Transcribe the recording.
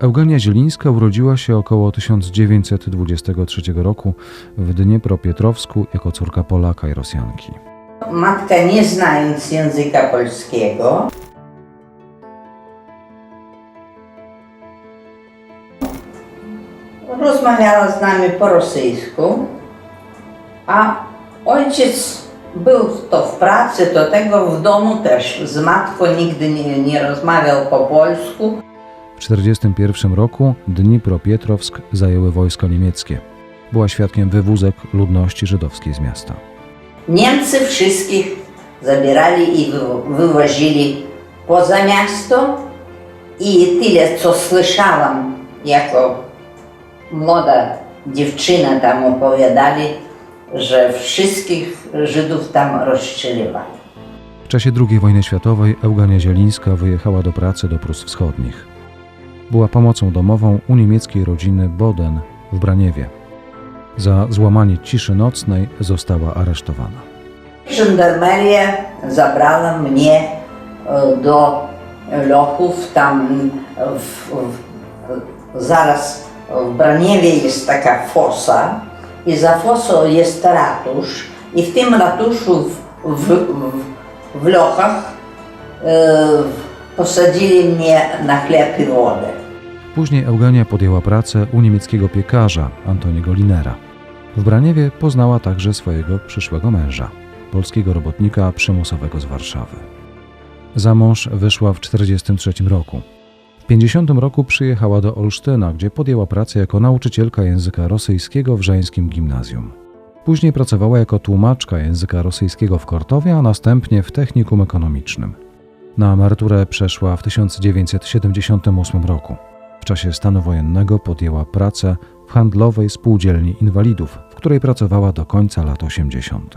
Eugenia Zielińska urodziła się około 1923 roku w Dniepropietrowsku jako córka Polaka i Rosjanki. Matka, nie znając języka polskiego, rozmawiała z nami po rosyjsku, a ojciec był to w pracy, do tego w domu też z matką nigdy nie, nie rozmawiał po polsku. W 1941 roku Dniepropietrowsk zajęły wojska niemieckie. Była świadkiem wywózek ludności żydowskiej z miasta. Niemcy wszystkich zabierali i wy- wywozili poza miasto i tyle, co słyszałam jako młoda dziewczyna tam opowiadali, że wszystkich Żydów tam rozstrzeliwali. W czasie II wojny światowej Eugenia Zielińska wyjechała do pracy do Prus Wschodnich. Była pomocą domową u niemieckiej rodziny Boden w Braniewie. Za złamanie ciszy nocnej została aresztowana. Żandarmeria zabrała mnie e, do lochów, tam w, w, zaraz w Braniewie jest taka fosa i za fosą jest ratusz i w tym ratuszu w, w, w, w lochach e, posadzili mnie na chleb i wodę. Później Eugenia podjęła pracę u niemieckiego piekarza Antoniego Linera. W Braniewie poznała także swojego przyszłego męża, polskiego robotnika przymusowego z Warszawy. Za mąż wyszła w 1943 roku. W 50 roku przyjechała do Olsztyna, gdzie podjęła pracę jako nauczycielka języka rosyjskiego w żeńskim gimnazjum. Później pracowała jako tłumaczka języka rosyjskiego w Kortowie, a następnie w technikum ekonomicznym. Na emeryturę przeszła w 1978 roku. W czasie stanu wojennego podjęła pracę w handlowej spółdzielni inwalidów, w której pracowała do końca lat 80.